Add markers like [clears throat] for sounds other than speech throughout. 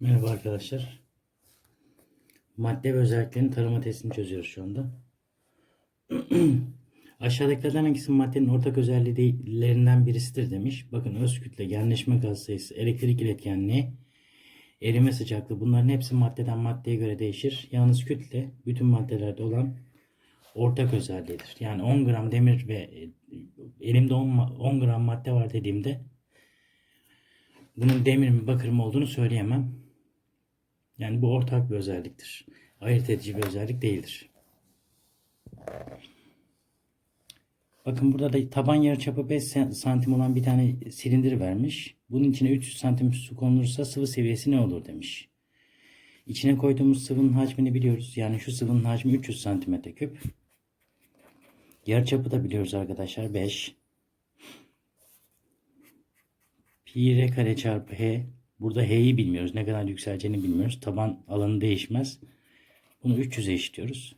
Merhaba arkadaşlar. Madde ve özelliklerin tarama testini çözüyoruz şu anda. [clears throat] Aşağıdakilerden hangisi maddenin ortak özelliklerinden birisidir demiş. Bakın öz kütle, genleşme gaz sayısı, elektrik iletkenliği, erime sıcaklığı bunların hepsi maddeden maddeye göre değişir. Yalnız kütle bütün maddelerde olan ortak özelliğidir. Yani 10 gram demir ve e, elimde 10, ma- 10 gram madde var dediğimde bunun demir mi bakır mı olduğunu söyleyemem. Yani bu ortak bir özelliktir. Ayırt edici bir özellik değildir. Bakın burada da taban yarıçapı 5 sen- santim olan bir tane silindir vermiş. Bunun içine 300 santim su konulursa sıvı seviyesi ne olur demiş. İçine koyduğumuz sıvının hacmini biliyoruz. Yani şu sıvının hacmi 300 santimetre küp. Yarıçapı da biliyoruz arkadaşlar 5. Pi r kare çarpı h. Burada h'yi bilmiyoruz. Ne kadar yükseleceğini bilmiyoruz. Taban alanı değişmez. Bunu 300'e eşitliyoruz.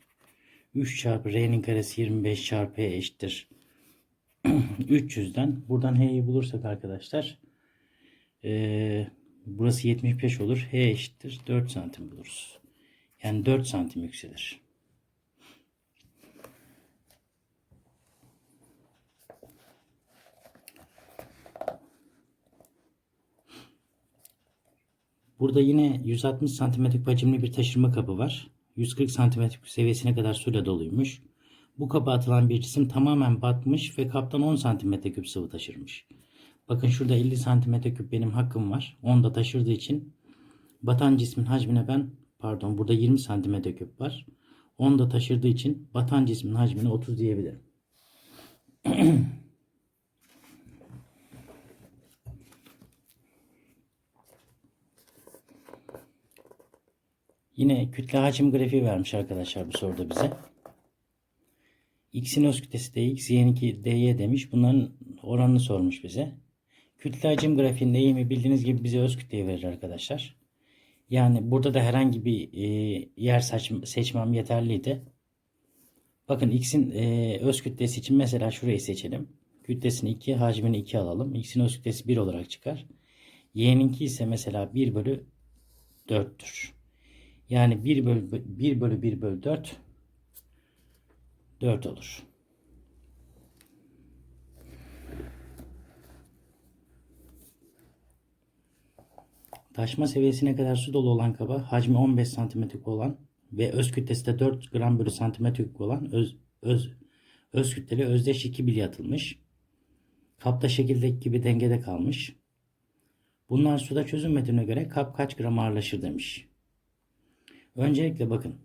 3 çarpı r'nin karesi 25 çarpı h eşittir. [clears throat] 300'den buradan h'yi bulursak arkadaşlar eee, burası 75 olur. h eşittir 4 santim buluruz. Yani 4 santim yükselir. Burada yine 160 santimetrelik hacimli bir taşırma kabı var. 140 santimetrelik seviyesine kadar suyla doluymuş. Bu kaba atılan bir cisim tamamen batmış ve kaptan 10 santimetre küp sıvı taşırmış. Bakın şurada 50 santimetre küp benim hakkım var. 10 da taşırdığı için batan cismin hacmine ben pardon burada 20 santimetre küp var. 10 da taşırdığı için batan cismin hacmine 30 diyebilirim. [clears throat] Yine kütle hacim grafiği vermiş arkadaşlar bu soruda bize. X'in öz kütlesi dx, y'ninki dy demiş. Bunların oranını sormuş bize. Kütle hacim grafiğinin eğimi bildiğiniz gibi bize öz kütleyi verir arkadaşlar. Yani burada da herhangi bir e, yer seçm seçmem yeterliydi. Bakın x'in e, öz kütlesi için mesela şurayı seçelim. Kütlesini 2, hacmini 2 alalım. x'in öz kütlesi 1 olarak çıkar. y'ninki ise mesela 1 bölü 4'tür. Yani 1 bölü 1 bölü 1 bölü 4 4 olur. Taşma seviyesine kadar su dolu olan kaba hacmi 15 santimetre olan ve öz kütlesi de 4 gram bölü santimetre küp olan öz, öz, öz kütleli özdeş iki bilye atılmış. Kapta şekildeki gibi dengede kalmış. Bunlar suda çözünmediğine göre kap kaç gram ağırlaşır demiş. Öncelikle bakın.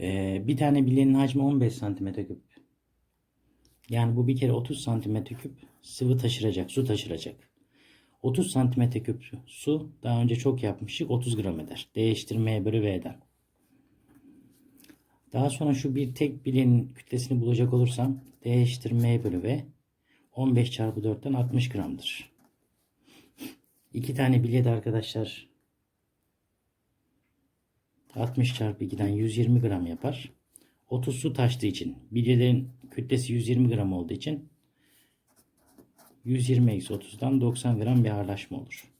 Ee, bir tane bilyenin hacmi 15 santimetre küp. Yani bu bir kere 30 santimetre küp sıvı taşıracak, su taşıracak. 30 santimetre küp su daha önce çok yapmıştık 30 gram eder. Değiştirmeye bölü V'den. Daha sonra şu bir tek bilyenin kütlesini bulacak olursam değiştirmeye bölü V 15 çarpı 4'ten 60 gramdır. İki tane bilye de arkadaşlar 60 çarpı 2'den 120 gram yapar. 30 su taştığı için bilyelerin kütlesi 120 gram olduğu için 120 eksi 30'dan 90 gram bir ağırlaşma olur.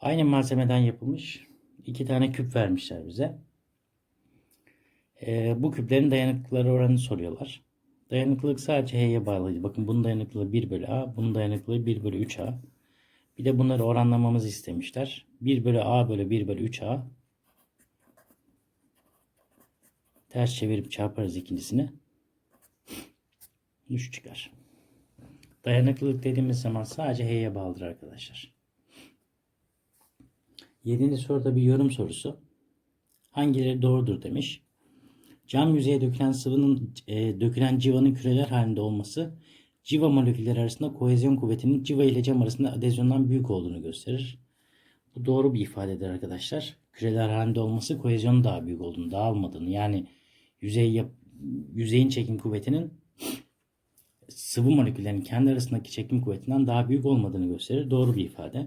Aynı malzemeden yapılmış iki tane küp vermişler bize. Ee, bu küplerin dayanıklılıkları oranını soruyorlar. Dayanıklılık sadece H'ye bağlıydı. Bakın bunun dayanıklılığı 1 bölü A, bunun dayanıklılığı 1 bölü 3A. Bir de bunları oranlamamızı istemişler. 1 bölü A bölü 1 bölü 3A. Ters çevirip çarparız ikincisini. [laughs] 3 çıkar. Dayanıklılık dediğimiz zaman sadece H'ye bağlıdır arkadaşlar. Yedinci soruda bir yorum sorusu. Hangileri doğrudur demiş. Cam yüzeye dökülen sıvının e, dökülen civanın küreler halinde olması civa molekülleri arasında kohezyon kuvvetinin civa ile cam arasında adezyondan büyük olduğunu gösterir. Bu doğru bir ifadedir arkadaşlar. Küreler halinde olması kohezyonun daha büyük olduğunu, dağılmadığını yani yüzey yap, yüzeyin çekim kuvvetinin sıvı moleküllerin kendi arasındaki çekim kuvvetinden daha büyük olmadığını gösterir. Doğru bir ifade.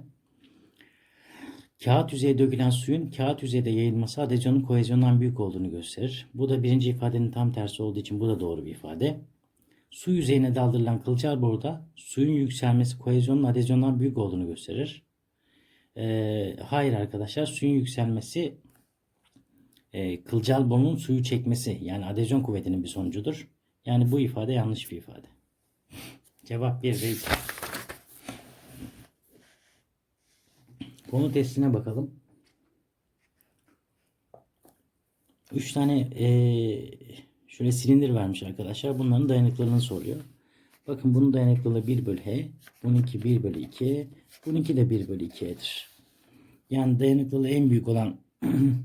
Kağıt yüzeye dökülen suyun kağıt yüzeyde yayılması adezyonun kohezyondan büyük olduğunu gösterir. Bu da birinci ifadenin tam tersi olduğu için bu da doğru bir ifade. Su yüzeyine daldırılan kılcal boruda suyun yükselmesi kohezyonun adezyondan büyük olduğunu gösterir. Ee, hayır arkadaşlar suyun yükselmesi e, kılcal borunun suyu çekmesi yani adezyon kuvvetinin bir sonucudur. Yani bu ifade yanlış bir ifade. Cevap 1 ve 2. Konu testine bakalım. 3 tane eee, şöyle silindir vermiş arkadaşlar. Bunların dayanıklılığını soruyor. Bakın bunun dayanıklılığı 1 bölü H. Bununki 1 bölü 2. Bununki de 1 bölü 2'dir. Yani dayanıklılığı en büyük olan [clears throat]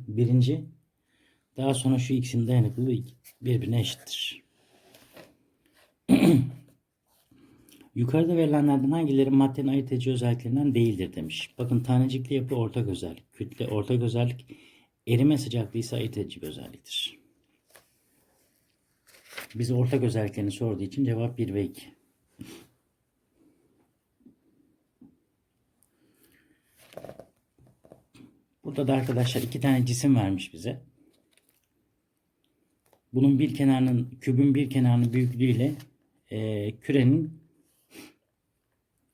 birinci. Daha sonra şu ikisinin dayanıklılığı birbirine eşittir. [clears throat] Yukarıda verilenlerden hangileri maddenin ayırt edici özelliklerinden değildir demiş. Bakın tanecikli yapı ortak özellik, kütle ortak özellik, erime sıcaklığı ise ayırt edici bir özelliktir. Bize ortak özelliklerini sorduğu için cevap 1 ve 2. Burada da arkadaşlar iki tane cisim vermiş bize. Bunun bir kenarının, kübün bir kenarının büyüklüğüyle e, kürenin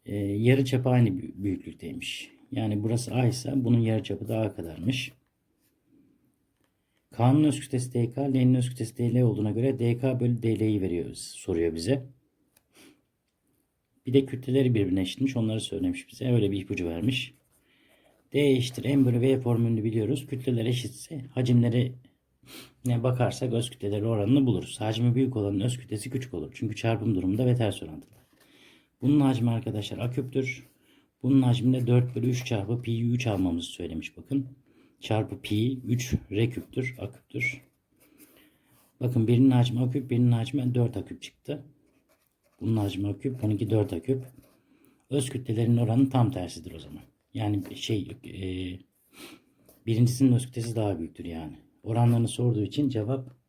e, yarı çapı aynı büy- büyüklükteymiş. Yani burası A ise bunun yarı çapı da A kadarmış. K'nın öz kütlesi DK, L'nin öz kütlesi DL olduğuna göre DK bölü DL'yi veriyor, soruyor bize. Bir de kütleleri birbirine eşitmiş. Onları söylemiş bize. Öyle bir ipucu vermiş. D eşittir M bölü V formülünü biliyoruz. Kütleler eşitse hacimleri ne bakarsak öz kütleleri oranını buluruz. Hacmi büyük olanın öz kütlesi küçük olur. Çünkü çarpım durumunda ve ters orantılı. Bunun hacmi arkadaşlar A küptür. Bunun hacminde 4 bölü 3 çarpı pi 3 almamızı söylemiş bakın. Çarpı pi 3 r küptür. A küptür. Bakın birinin hacmi A küp, birinin hacmi 4 A küp çıktı. Bunun hacmi A küp, bununki 4 A küp. Öz kütlelerin oranı tam tersidir o zaman. Yani şey e, birincisinin öz kütlesi daha büyüktür yani. Oranlarını sorduğu için cevap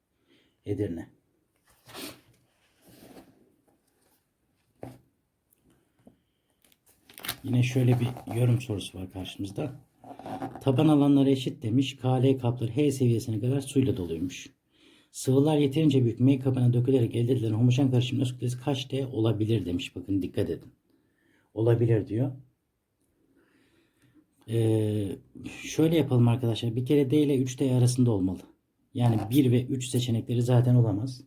Edirne. Yine şöyle bir yorum sorusu var karşımızda. Taban alanları eşit demiş. KL kapları H seviyesine kadar suyla doluymuş. Sıvılar yeterince büyük M kabına dökülerek elde edilen homojen karışımın öz kaç D olabilir demiş. Bakın dikkat edin. Olabilir diyor. Ee, şöyle yapalım arkadaşlar. Bir kere D ile 3D arasında olmalı. Yani 1 ve 3 seçenekleri zaten olamaz.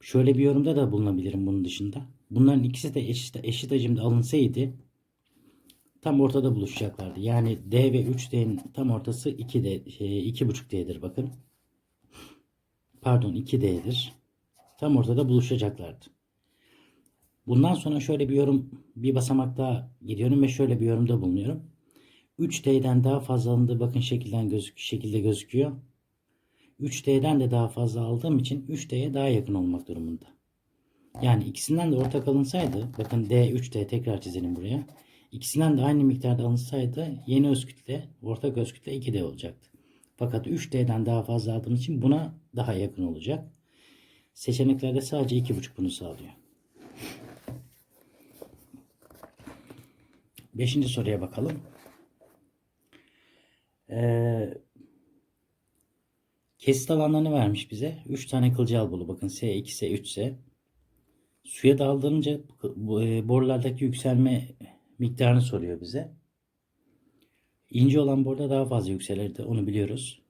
Şöyle bir yorumda da bulunabilirim bunun dışında. Bunların ikisi de eşit, eşit hacimde alınsaydı tam ortada buluşacaklardı. Yani D ve 3D'nin tam ortası 2D, şey, 2,5D'dir bakın. Pardon 2D'dir. Tam ortada buluşacaklardı. Bundan sonra şöyle bir yorum, bir basamak daha gidiyorum ve şöyle bir yorumda bulunuyorum. 3D'den daha fazla alındığı bakın şekilden gözük şekilde gözüküyor. 3D'den de daha fazla aldığım için 3D'ye daha yakın olmak durumunda. Yani ikisinden de ortak alınsaydı, bakın D 3D tekrar çizelim buraya. İkisinden de aynı miktarda alınsaydı yeni öz kütle, ortak öz kütle 2D olacaktı. Fakat 3D'den daha fazla aldığım için buna daha yakın olacak. Seçeneklerde sadece 2,5 bunu sağlıyor. Beşinci soruya bakalım. Ee, kesit alanlarını vermiş bize. 3 tane kılcal bulu. Bakın S2, S3 ise. Suya daldırınca e, borulardaki yükselme miktarını soruyor bize. İnce olan boruda daha fazla yükselirdi. Onu biliyoruz.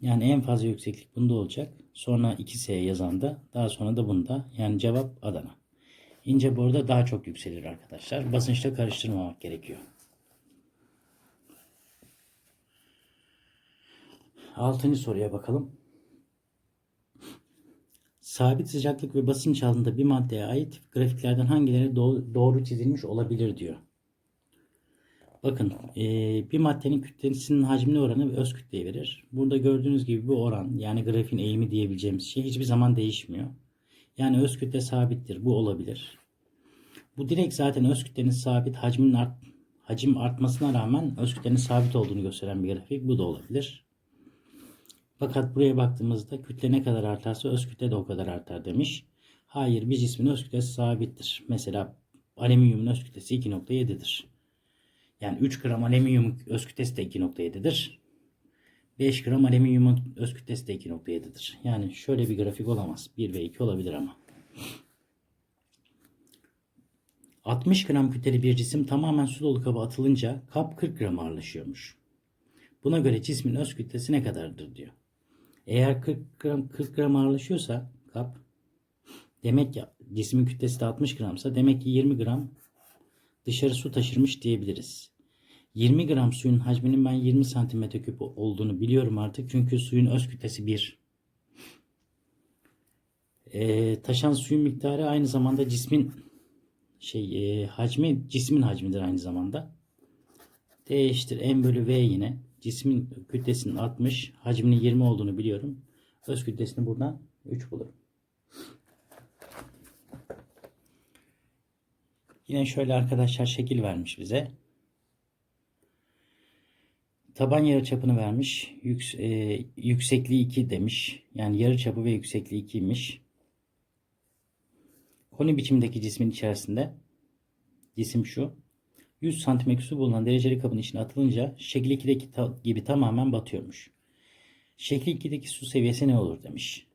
Yani en fazla yükseklik bunda olacak. Sonra 2S yazanda. Daha sonra da bunda. Yani cevap Adana. İnce boruda daha çok yükselir arkadaşlar. Basınçla karıştırmamak gerekiyor. Altıncı soruya bakalım. Sabit sıcaklık ve basınç altında bir maddeye ait grafiklerden hangileri doğru, çizilmiş olabilir diyor. Bakın eee, bir maddenin kütlesinin hacmine oranı ve öz kütleyi verir. Burada gördüğünüz gibi bu oran yani grafiğin eğimi diyebileceğimiz şey hiçbir zaman değişmiyor. Yani öz kütle sabittir. Bu olabilir. Bu direkt zaten öz kütlenin sabit hacmin art, hacim artmasına rağmen öz kütlenin sabit olduğunu gösteren bir grafik. Bu da olabilir. Fakat buraya baktığımızda kütle ne kadar artarsa öz kütle de o kadar artar demiş. Hayır bir cismin öz kütlesi sabittir. Mesela alüminyumun öz kütlesi 2.7'dir. Yani 3 gram alüminyum öz kütlesi de 2.7'dir. 5 gram alüminyumun öz kütlesi de 2.7'dir. Yani şöyle bir grafik olamaz. 1 ve 2 olabilir ama. 60 gram kütleli bir cisim tamamen su dolu kaba atılınca kap 40 gram ağırlaşıyormuş. Buna göre cismin öz kütlesi ne kadardır diyor. Eğer 40 gram 40 gram ağırlaşıyorsa kap demek ki cismin kütlesi de 60 gramsa demek ki 20 gram dışarı su taşırmış diyebiliriz. 20 gram suyun hacminin ben 20 santimetre küp olduğunu biliyorum artık. Çünkü suyun öz kütlesi 1. Ee, taşan suyun miktarı aynı zamanda cismin şey e, hacmi cismin hacmidir aynı zamanda. D eşittir m bölü v yine. Cismin kütlesinin 60, hacminin 20 olduğunu biliyorum. Öz kütlesini buradan 3 bulurum. Yine şöyle arkadaşlar şekil vermiş bize. Taban yarıçapını vermiş. Yüks, e, yüksekliği 2 demiş. Yani yarıçapı ve yüksekliği 2'ymiş. Koni biçimdeki cismin içerisinde cisim şu. 100 santimetre su bulunan dereceli kabın içine atılınca şekil 2'deki ta- gibi tamamen batıyormuş. Şekil 2'deki su seviyesi ne olur demiş.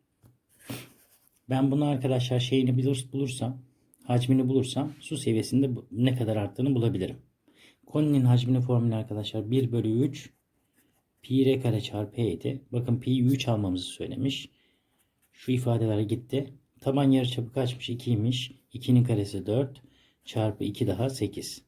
Ben bunu arkadaşlar şeyini bulur, bulursam, hacmini bulursam su seviyesinde ne kadar arttığını bulabilirim. Koninin hacmini formülü arkadaşlar 1 bölü 3 pi r kare çarpı e'ydi. Bakın pi'yi 3 almamızı söylemiş. Şu ifadeler gitti. Taban yarıçapı kaçmış? 2'ymiş. 2'nin karesi 4 çarpı 2 daha 8.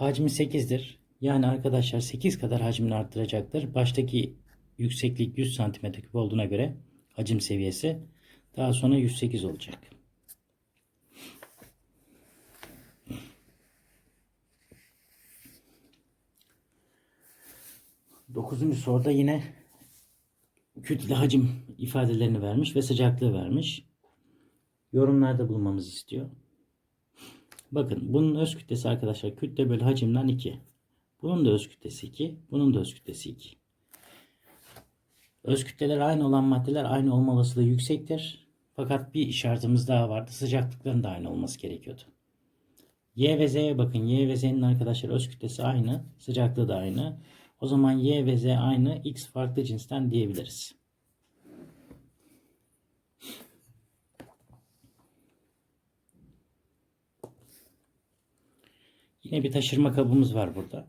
Hacmi 8'dir. Yani arkadaşlar 8 kadar hacmini arttıracaktır. Baştaki yükseklik 100 cm olduğuna göre hacim seviyesi daha sonra 108 olacak. Dokuzuncu soruda yine kütle hacim ifadelerini vermiş ve sıcaklığı vermiş. Yorumlarda bulmamızı istiyor. Bakın bunun öz kütlesi arkadaşlar kütle bölü hacimden 2. Bunun da öz kütlesi 2. Bunun da öz kütlesi 2. Öz kütleler aynı olan maddeler aynı olma olasılığı yüksektir. Fakat bir işaretimiz daha vardı. Sıcaklıkların da aynı olması gerekiyordu. Y ve Z'ye bakın. Y ve Z'nin arkadaşlar öz kütlesi aynı. Sıcaklığı da aynı. O zaman Y ve Z aynı. X farklı cinsten diyebiliriz. Yine bir taşırma kabımız var burada.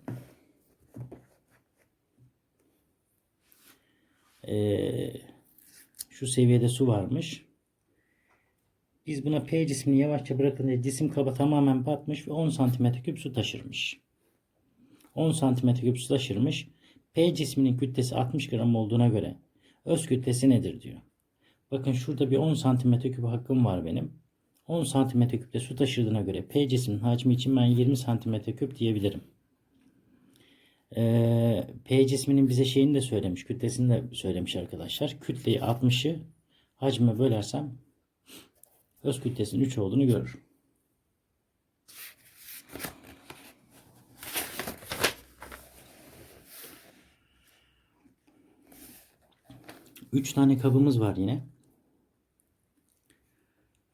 Ee, şu seviyede su varmış. Biz buna P cismini yavaşça bırakınca cisim kaba tamamen batmış ve 10 santimetre küp su taşırmış. 10 santimetre küp su taşırmış. P cisminin kütlesi 60 gram olduğuna göre öz kütlesi nedir diyor. Bakın şurada bir 10 santimetre küp hakkım var benim. 10 santimetre küpte su taşırdığına göre P cisminin hacmi için ben 20 santimetre küp diyebilirim. Ee, P cisminin bize şeyini de söylemiş, kütlesini de söylemiş arkadaşlar. Kütleyi 60'ı hacme bölersem öz kütlesinin 3 olduğunu görürüm. Üç tane kabımız var yine.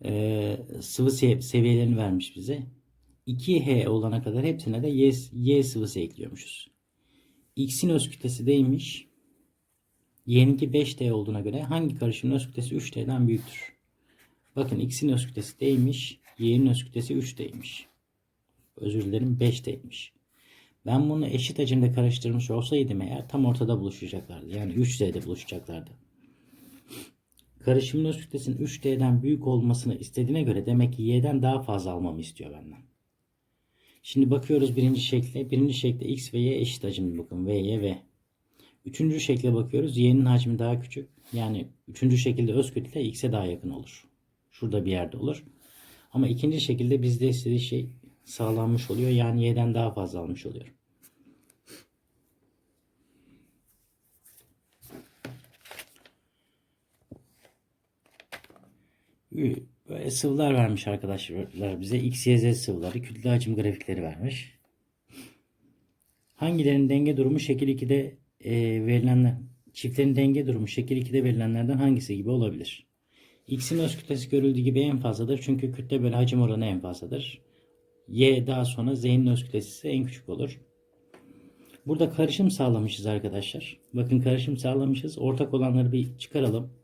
Ee, sıvı sev- seviyelerini vermiş bize. 2H olana kadar hepsine de Y, y sıvısı ekliyormuşuz. X'in öz kütlesi değilmiş. Y'ninki 5D olduğuna göre hangi karışımın öz kütlesi 3D'den büyüktür? Bakın X'in öz kütlesi değilmiş. Y'nin öz kütlesi 3D'ymiş. Özür dilerim 5D'ymiş. Ben bunu eşit hacimde karıştırmış olsaydım eğer tam ortada buluşacaklardı. Yani 3D'de buluşacaklardı. Karışımın öz kütlesinin 3D'den büyük olmasını istediğine göre demek ki Y'den daha fazla almamı istiyor benden. Şimdi bakıyoruz birinci şekle. Birinci şekle X ve Y eşit hacimli bakın. V, Y, V. Üçüncü şekle bakıyoruz. Y'nin hacmi daha küçük. Yani üçüncü şekilde öz kütle X'e daha yakın olur. Şurada bir yerde olur. Ama ikinci şekilde bizde istediği şey sağlanmış oluyor. Yani Y'den daha fazla almış oluyor. Böyle sıvılar vermiş arkadaşlar bize. X, Y, Z sıvıları, kütle hacim grafikleri vermiş. Hangilerinin denge durumu şekil 2'de e, verilenler, çiftlerin denge durumu şekil 2'de verilenlerden hangisi gibi olabilir? X'in öz kütlesi görüldüğü gibi en fazladır. Çünkü kütle bölü hacim oranı en fazladır. Y daha sonra Z'nin öz kütlesi ise en küçük olur. Burada karışım sağlamışız arkadaşlar. Bakın karışım sağlamışız. Ortak olanları bir çıkaralım.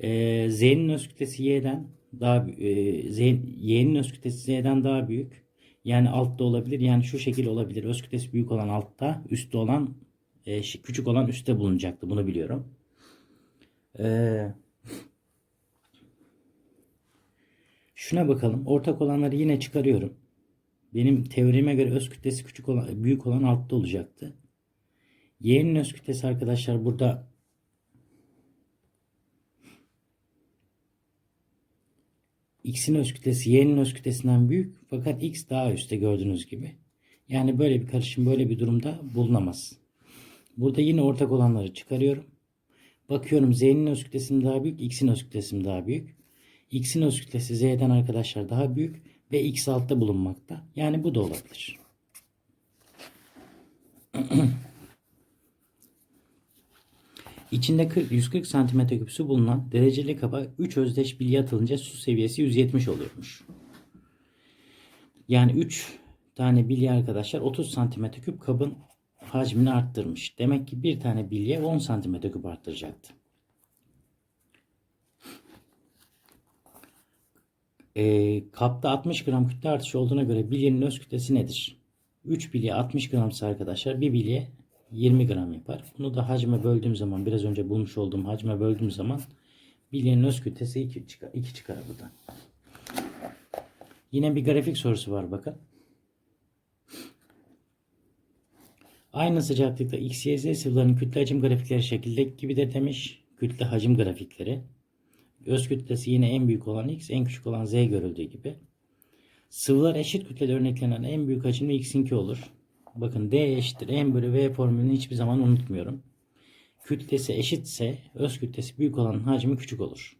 Ee, Z'nin öz kütlesi Y'den daha e, Z, Y'nin öz kütlesi Z'den daha büyük. Yani altta olabilir. Yani şu şekil olabilir. Öz kütlesi büyük olan altta, üstte olan e, küçük olan üstte bulunacaktı. Bunu biliyorum. Ee, şuna bakalım. Ortak olanları yine çıkarıyorum. Benim teorime göre öz kütlesi küçük olan, büyük olan altta olacaktı. Y'nin öz kütlesi arkadaşlar burada X'in öz kütlesi Y'nin öz kütlesinden büyük fakat X daha üstte gördüğünüz gibi. Yani böyle bir karışım böyle bir durumda bulunamaz. Burada yine ortak olanları çıkarıyorum. Bakıyorum Z'nin öz kütlesi daha büyük, X'in öz kütlesi daha büyük. X'in öz kütlesi Z'den arkadaşlar daha büyük ve X altta bulunmakta. Yani bu da olabilir. [clears throat] İçinde 40, 140 cm3 su bulunan dereceli kaba 3 özdeş bilye atılınca su seviyesi 170 oluyormuş. Yani 3 tane bilye arkadaşlar 30 cm3 kabın hacmini arttırmış. Demek ki bir tane bilye 10 cm3 arttıracaktı. Ee, kapta 60 gram kütle artışı olduğuna göre bilyenin öz kütlesi nedir? 3 bilye 60 gramsa arkadaşlar bir bilye 20 gram yapar. Bunu da hacme böldüğüm zaman biraz önce bulmuş olduğum hacme böldüğüm zaman bilyenin öz kütlesi 2 çıkar, 2 çıkar buradan. Yine bir grafik sorusu var bakın. Aynı sıcaklıkta X, Y, Z sıvılarının kütle hacim grafikleri şekildeki gibidir demiş. Kütle hacim grafikleri. Öz kütlesi yine en büyük olan X, en küçük olan Z görüldüğü gibi. Sıvılar eşit kütlede örneklenen en büyük hacimli X'inki olur. Bakın D eşittir M bölü V formülünü hiçbir zaman unutmuyorum. Kütlesi eşitse öz kütlesi büyük olanın hacmi küçük olur.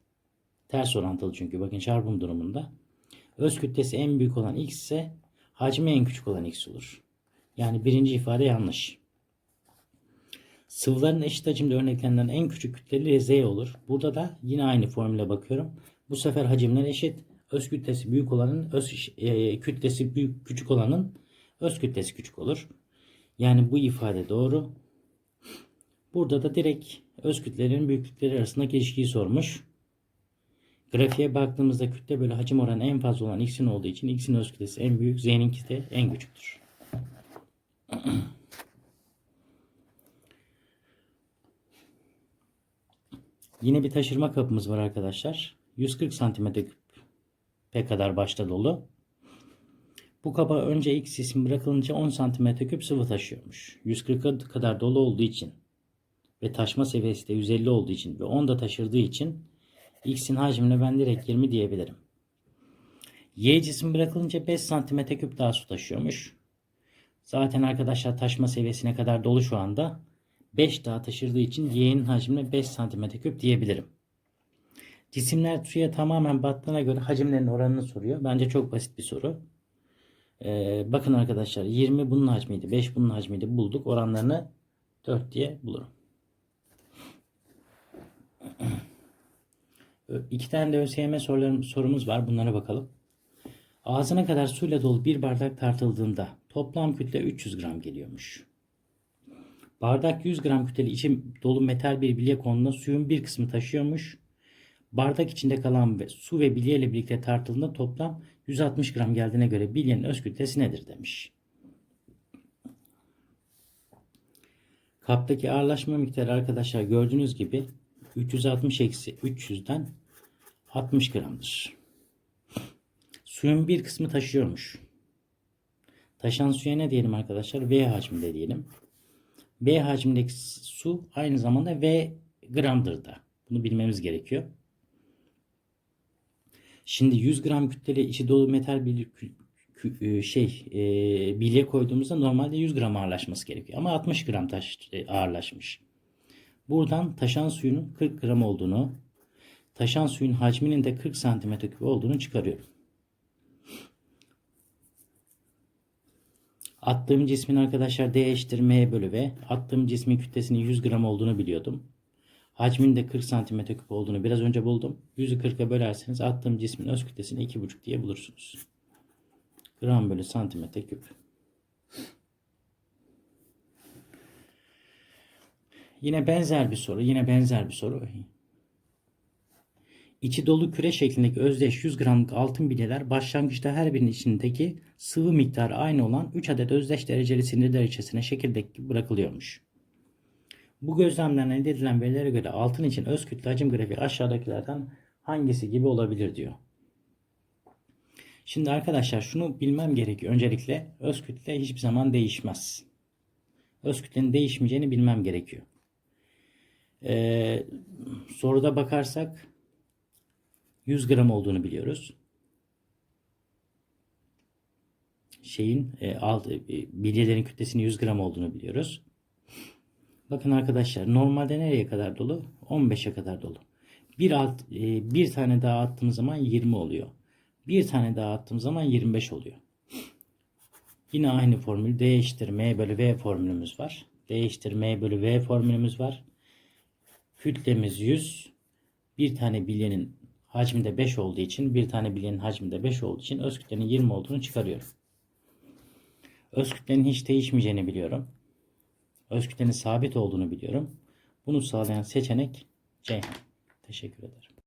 Ters orantılı çünkü bakın çarpım durumunda. Öz kütlesi en büyük olan X ise hacmi en küçük olan X olur. Yani birinci ifade yanlış. Sıvıların eşit hacimde örneklenen en küçük kütleli Z olur. Burada da yine aynı formüle bakıyorum. Bu sefer hacimler eşit. Öz kütlesi büyük olanın öz e, kütlesi büyük küçük olanın öz kütlesi küçük olur. Yani bu ifade doğru. Burada da direkt öz kütlelerin büyüklükleri arasındaki ilişkiyi sormuş. Grafiğe baktığımızda kütle bölü hacim oranı en fazla olan x'in olduğu için x'in öz kütlesi en büyük, z'ninki de en küçüktür. [clears throat] Yine bir taşırma kapımız var arkadaşlar. 140 santimetre kadar başta dolu. Bu kaba önce X cisim bırakılınca 10 cm3 sıvı taşıyormuş. 140 kadar dolu olduğu için ve taşma seviyesi de 150 olduğu için ve 10 da taşırdığı için X'in hacmine ben direkt 20 diyebilirim. Y cisim bırakılınca 5 cm3 daha su taşıyormuş. Zaten arkadaşlar taşma seviyesine kadar dolu şu anda. 5 daha taşırdığı için Y'nin hacmine 5 cm3 diyebilirim. Cisimler suya tamamen battığına göre hacimlerin oranını soruyor. Bence çok basit bir soru. Ee, bakın arkadaşlar 20 bunun hacmiydi. 5 bunun hacmiydi. Bulduk. Oranlarını 4 diye bulurum. İki tane de ÖSYM sorularım, sorumuz var. Bunlara bakalım. Ağzına kadar suyla dolu bir bardak tartıldığında toplam kütle 300 gram geliyormuş. Bardak 100 gram kütleli içi dolu metal bir bilye konduğunda suyun bir kısmı taşıyormuş. Bardak içinde kalan ve su ve bilye ile birlikte tartıldığında toplam 160 gram geldiğine göre bilyenin öz kütlesi nedir demiş. Kaptaki ağırlaşma miktarı arkadaşlar gördüğünüz gibi 360 eksi 300'den 60 gramdır. Suyun bir kısmı taşıyormuş. Taşan suya ne diyelim arkadaşlar? V hacminde diyelim. V hacmindeki su aynı zamanda V gramdır da. Bunu bilmemiz gerekiyor. Şimdi 100 gram kütleli içi dolu metal bir şey e, bilye koyduğumuzda normalde 100 gram ağırlaşması gerekiyor. Ama 60 gram taş e, ağırlaşmış. Buradan taşan suyun 40 gram olduğunu, taşan suyun hacminin de 40 santimetre küp olduğunu çıkarıyorum. Attığım cismin arkadaşlar D eşittir M bölü V. Attığım cismin kütlesinin 100 gram olduğunu biliyordum. Hacmin de 40 santimetre küp olduğunu biraz önce buldum. 100'ü 40'a bölerseniz attığım cismin öz kütlesini 2,5 diye bulursunuz. Gram bölü santimetre küp. Yine benzer bir soru. Yine benzer bir soru. İçi dolu küre şeklindeki özdeş 100 gramlık altın bilyeler başlangıçta her birinin içindeki sıvı miktarı aynı olan 3 adet özdeş dereceli sinirler içerisine çekirdek gibi bırakılıyormuş. Bu gözlemlerden elde edilen verilere göre altın için öz kütle hacim grafiği aşağıdakilerden hangisi gibi olabilir diyor. Şimdi arkadaşlar şunu bilmem gerekiyor. Öncelikle öz kütle hiçbir zaman değişmez. Öz kütlenin değişmeyeceğini bilmem gerekiyor. Ee, soruda bakarsak 100 gram olduğunu biliyoruz. Şeyin e, alt, e, bilyelerin kütlesinin 100 gram olduğunu biliyoruz. Bakın arkadaşlar normalde nereye kadar dolu? 15'e kadar dolu. Bir alt e, bir tane daha attığım zaman 20 oluyor. Bir tane daha attığım zaman 25 oluyor. Yine aynı formül D eşittir M bölü V formülümüz var. D eşittir M bölü V formülümüz var. Kütlemiz 100. Bir tane bilyenin hacmi de 5 olduğu için bir tane bilyenin hacmi de 5 olduğu için öz kütlenin 20 olduğunu çıkarıyorum. Öz kütlenin hiç değişmeyeceğini biliyorum. Öz sabit olduğunu biliyorum. Bunu sağlayan seçenek C. Teşekkür ederim.